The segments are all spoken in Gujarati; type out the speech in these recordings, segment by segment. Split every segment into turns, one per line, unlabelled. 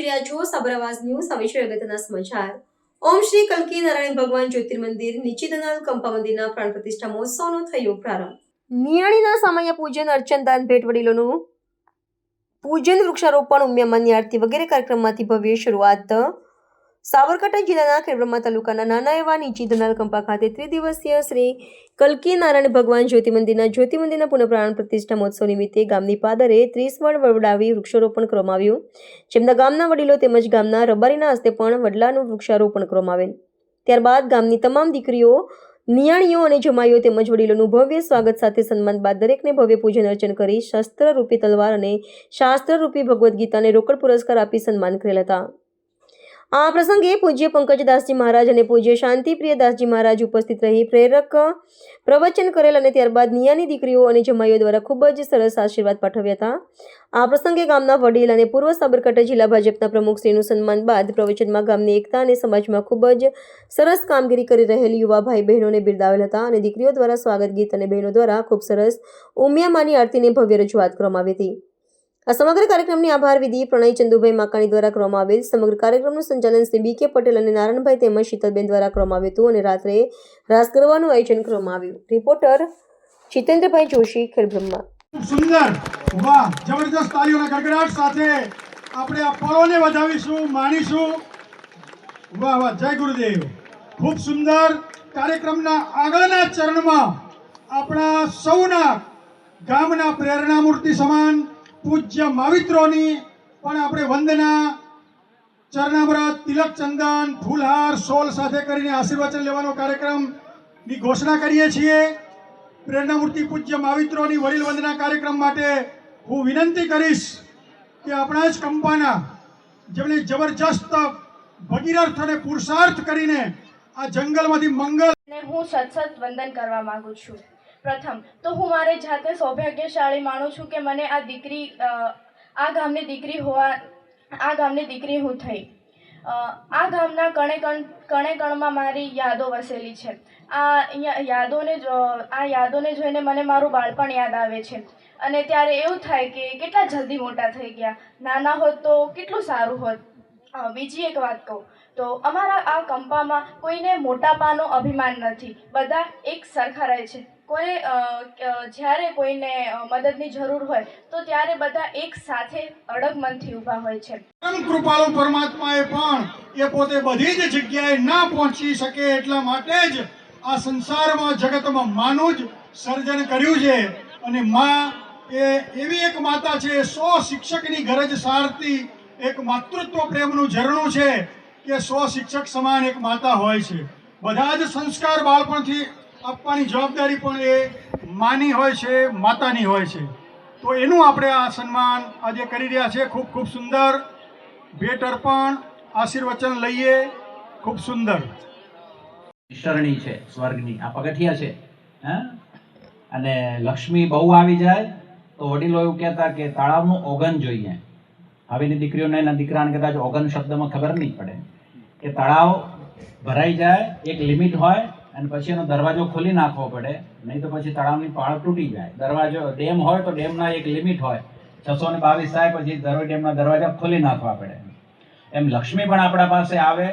જોઈ રહ્યા છો સાબરાવાસ ન્યૂઝ હવે છે અગત્યના સમાચાર. ઓમ શ્રી કલકી નારાયણ ભગવાન જ્યોતિર્મંદિર નીચેદનાલ કંપા મંદિરના પ્રાણ પ્રતિષ્ઠા મહોત્સવનો થયો પ્રારંભ. નિયાણીના સામાન્ય પૂજન, અર્ચન, દાન, ભેટ વડીલોનું પૂજન, વૃક્ષારોપણ ઉમ્યામાની આરતી વગેરે કાર્યક્રમમાંથી ભવ્ય શરૂઆત સાબરકાંઠા જિલ્લાના ખેડબ્રહ્મા તાલુકાના નાના એવા નીચી ધનાલકંપા ખાતે ત્રિદિવસીય શ્રી કલકી નારાયણ ભગવાન જ્યોતિ મંદિરના જ્યોતિ મંદિરના પુનઃપ્રાણ પ્રતિષ્ઠા મહોત્સવ નિમિત્તે ગામની પાદરે ત્રીસ વડ વવડાવી વૃક્ષારોપણ કરવામાં આવ્યું. જેમના ગામના વડીલો તેમજ ગામના રબારીના હસ્તે પણ વડલાનું વૃક્ષારોપણ કરવામાં આવેલ. ત્યારબાદ ગામની તમામ દીકરીઓ, નિયાણીઓ અને જમાઈઓ તેમજ વડીલોનું ભવ્ય સ્વાગત સાથે સન્માન બાદ દરેકને ભવ્ય પૂજન અર્ચન કરી શસ્ત્ર રૂપી તલવાર અને શાસ્ત્ર રૂપી ભગવદ્ ગીતાને રોકડ પુરસ્કાર આપી સન્માન કરેલ હતા. આ પ્રસંગે પૂજ્ય પંકજદાસજી મહારાજ અને પૂજ્ય શાંતિપ્રિય દાસજી મહારાજ ઉપસ્થિત રહી પ્રેરક પ્રવચન કરેલ અને ત્યારબાદ નિયાની દીકરીઓ અને જમાઈઓ દ્વારા ખૂબ જ સરસ આશીર્વાદ પાઠવ્યા હતા. આ પ્રસંગે ગામના વડીલ અને પૂર્વ સાબરકાંઠા જિલ્લા ભાજપના પ્રમુખ શ્રીનું સન્માન બાદ પ્રવચનમાં ગામની એકતા અને સમાજમાં ખૂબ જ સરસ કામગીરી કરી રહેલી યુવા ભાઈ બહેનોને બિરદાવેલ હતા અને દીકરીઓ દ્વારા સ્વાગત ગીત અને બહેનો દ્વારા ખૂબ સરસ ઉમિયામાની આરતીની ભવ્ય રજૂઆત કરવામાં આવી હતી. આ સમગ્ર કાર્યક્રમની આભાર. વિધિ પ્રણય ચંદુભાઈ માકાણી દ્વારા કરવામાં આવેલ. સમગ્ર કાર્યક્રમનું સંચાલન શ્રી બી કે પટેલ અને નારાયણભાઈ તેમજ શીતલબેન દ્વારા કરવામાં આવ્યું હતું અને રાત્રે રાસ કરવાનું આયોજન કરવામાં આવ્યું. રિપોર્ટર જીતેન્દ્રભાઈ જોશી, ખેડબ્રહ્મા.
સુંદર, વાહ જબરદસ્ત તાલીઓના ગડગડાટ સાથે આપણે આ પળોને વધાવીશું, માણીશું. વાહ વાહ, જય ગુરુદેવ. ખૂબ સુંદર કાર્યક્રમના આગળના ચરણમાં આપણા સૌના ગામના પ્રેરણા મૂર્તિ સમાન પૂજ્ય માવિત્રોની, પણ આપણે વંદના, ચરણામૃત, તિલક ચંદન, ફૂલહાર, સોલ સાથે કરીને આશીર્વચન લેવાનો કાર્યક્રમની ઘોષણા કરીએ છીએ. પ્રેરણામૂર્તિ પૂજ્ય માવિત્રોની વડીલ વંદના કાર્યક્રમ માટે હું વિનંતી કરીશ કે આપણા જ કંપાના જેમણે જબરજસ્ત ભગીરથ અને પુરુષાર્થ કરીને આ જંગલમાંથી મંગલ
હું સતસત વંદન કરવા માંગુ છું. પ્રથમ. તો હું મારે જાતે સૌભાગ્યશાળી માનું છું કે મને આ દીકરી આ ગામની દીકરી હોવા, આ ગામની દીકરી હું થઈ. આ ગામના કણે કણ, કણે કણમાં મારી યાદો વસેલી છે. આ યાદોને આ યાદોને જોઈને મને મારું બાળપણ યાદ આવે છે. અને ત્યારે એવું થાય કે કેટલા જલ્દી મોટા થઈ ગયા. નાના હોત તો કેટલું સારું હોત. બીજી એક વાત કહું. તો અમારા આ કંપામાં કોઈને મોટાપાનો અભિમાન નથી. બધા એક સરખા રહે છે. કોઈ જ્યારે કોઈને મદદની જરૂર હોય, તો ત્યારે બધા એક સાથે અડગ મનથી ઊભા હોય છે.
કૃપાળુ પરમાત્માએ પણ એ પોતે બધી જ જગ્યાએ ના પહોંચી શકે એટલા માટે જ આ સંસારમાં, જગતમાં માનું જ સર્જન કર્યું છે. અને માં એ એવી એક માતા છે સો શિક્ષકની ગરજ સારતી એક માતૃત્વ પ્રેમનું ઝરણું છે. કે સો શિક્ષક સમાન એક માતા હોય છે. બધા જ સંસ્કાર બાળપણથી આપવાની જવાબદારી પણ એ માની હોય છે, માતાની હોય છે. તો એનું આપણે આ સન્માન આજે કરી રહ્યા છે ખૂબ ખૂબ સુંદર. ભેટ અર્પણ, આશીર્વચન લઈએ. ખૂબ સુંદર.
શરણી છે, સ્વર્ગની. આ પગથિયા છે, હા? અને લક્ષ્મી બહુ આવી જાય તો વડીલો એવું કહેતા કે તળાવનું ઓગન જોઈએ. હવેની દીકરીઓને એના દીકરાને કદાચ ઓગન શબ્દમાં ખબર નહીં પડે. કે તળાવ ભરાઈ જાય, એક લિમિટ હોય, અને પછી એનો દરવાજો ખોલી નાખવો પડે. નહીં તો પછી તળાવની પાળ તૂટી જાય. દરવાજો, ડેમ હોય તો ડેમના એક લિમિટ હોય. છસો ને બાવીસ થાય પછી દરોઈ ડેમના દરવાજા ખોલી નાખવા પડે. એમ લક્ષ્મી પણ આપણા પાસે આવે,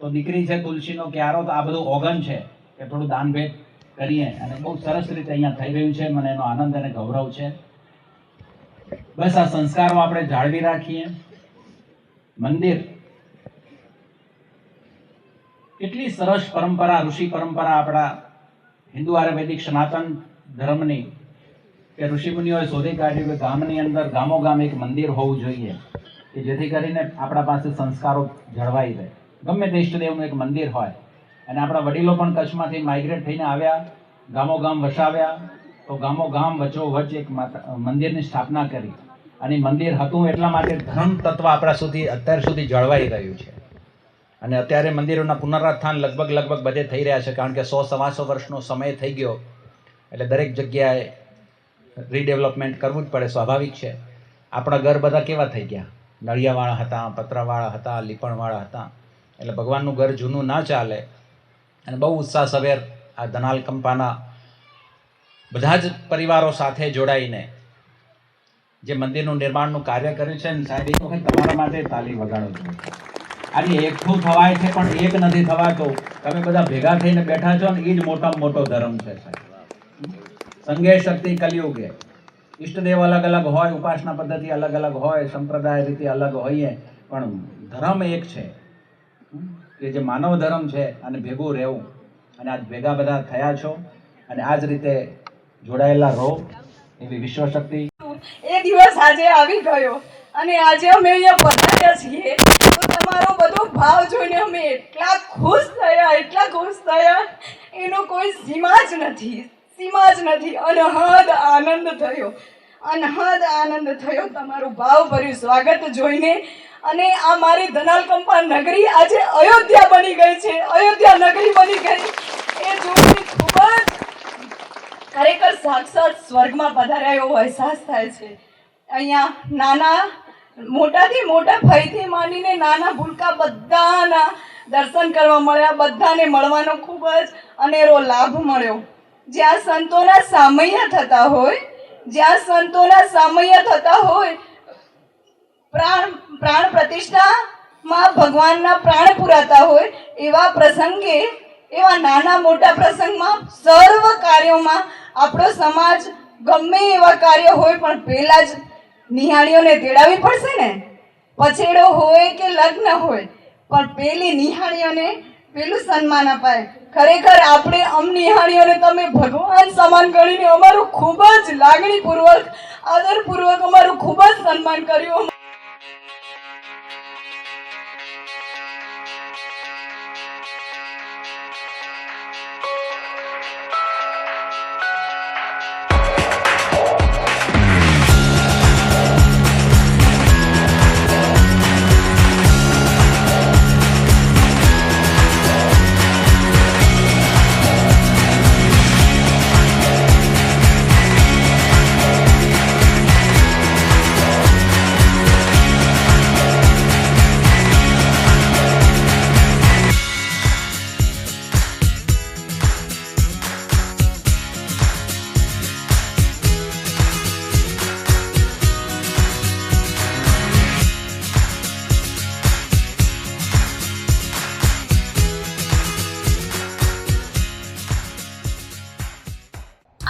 તો દીકરી છે, તુલસીનો ક્યારો, તો આ બધું ઓગન છે કે થોડું દાન ભેટ કરીએ. અને બહુ સરસ રીતે અહીંયા થઈ રહ્યું છે. મને એનો આનંદ અને ગૌરવ છે. બસ આ સંસ્કારો આપણે જાળવી રાખીએ. મંદિર કેટલી સરસ પરંપરા, ઋષિ પરંપરા આપણા હિન્દુ આયુર્વેદિક સનાતન ધર્મની કે ઋષિમુનિઓએ શોધી કાઢ્યું કે ગામની અંદર ગામો ગામ એક મંદિર હોવું જોઈએ કે જેથી કરીને આપણા પાસે સંસ્કારો જળવાઈ રહે. ગમે તે ઈષ્ટદેવનું એક મંદિર હોય અને આપણા વડીલો પણ કચ્છમાંથી માઇગ્રેટ થઈને આવ્યા ગામો ગામ વસાવ્યા, તો ગામો ગામ વચ્ચો વચ્ચ એક મંદિરની સ્થાપના કરી. અને મંદિર હતું એટલા માટે ધર્મ તત્વ આપણા સુધી અત્યાર સુધી જળવાઈ રહ્યું છે. અને અત્યારે મંદિરોના પુનરુત્થાન લગભગ લગભગ બધે થઈ રહ્યા છે, કારણ કે સો સવાસો વર્ષનો સમય થઈ ગયો. એટલે દરેક જગ્યાએ રીડેવલપમેન્ટ કરવું જ પડે, સ્વાભાવિક છે. આપણા ઘર બધા કેવા થઈ ગયા? નળિયાવાળા હતા, પતરાવાળા હતા, લીપણવાળા હતા. એટલે ભગવાનનું ઘર જૂનું ના ચાલે. અને બહુ ઉત્સાહ સવેર આ ધનાલ કંપાના બધા જ પરિવારો સાથે જોડાઈને જે મંદિરનું નિર્માણનું કાર્ય કર્યું છે ને સાહેબ એક વખત તમારા માટે તાલી વગાડો છું? આજે એકઠું થવાય છે, પણ એક નથી થવાતો તમે બધા ભેગા થઈને બેઠા છો ને એ જ મોટામાં મોટો ધર્મ છે સંઘે શક્તિ કલયુગે. ઈષ્ટદેવ અલગ અલગ હોય, ઉપાસના પદ્ધતિ અલગ અલગ હોય, સંપ્રદાય રીતે અલગ હોઈએ, પણ ધર્મ એક છે. કે જે માનવ ધર્મ છે, અને ભેગું રહેવું. અને આજ ભેગા બધા થયા છો, અને આ જ રીતે જોડાયેલા રહો, એવી વિશ્વ શક્તિ
એ દિવસ આજે આવી ગયો, અને આજે અમે અહીંયા પધાર્યા છીએ. તમારો બધો ભાવ જોઈને અમે એટલા ખુશ થયા, એટલા ખુશ થયા. એનો કોઈ સીમા જ નથી, સીમા જ નથી. અનહદ આનંદ થયો. અનહદ આનંદ થયો. તમારું ભાવભર્યું સ્વાગત જોઈને. અને આ મારી ધનાલકંપા નગરી આજે અયોધ્યા બની ગઈ છે. અયોધ્યા નગરી બની ગઈ. એ જોઈને ખૂબ જ ખરેખર સાક્ષાત સ્વર્ગમાં પધાર્યા એવો અહેસાસ થાય છે. અહીંયા નાના મોટાથી મોટા ફઈથી માંડીને નાના ભૂલકા બધાના દર્શન કરવા મળ્યા, બધાને મળવાનો ખૂબ જ અનેરો લાભ મળ્યો. જ્યાં સંતોના સામૈયા થતા હોય, જ્યાં સંતોના સામૈયા થતા હોય, પ્રાણ પ્રાણ પ્રતિષ્ઠામાં ભગવાનના પ્રાણ પુરાતા હોય, એવા પ્રસંગે, એવા નાના મોટા પ્રસંગમાં સર્વ કાર્યોમાં આપણો સમાજ ગમે એવા કાર્ય હોય, પણ પહેલાં જ નિહાળીઓને તેડાવી પડશે ને? પછેડો હોય કે લગ્ન હોય, પણ પેલી નિહાળીઓને પેલું સન્માન અપાય. ખરેખર આપણે અમ નિહાળીઓને તમે ભગવાન સમાન ગણીને અમારું ખૂબ જ લાગણીપૂર્વક, આદરપૂર્વક અમારું ખૂબ જ સન્માન કર્યું.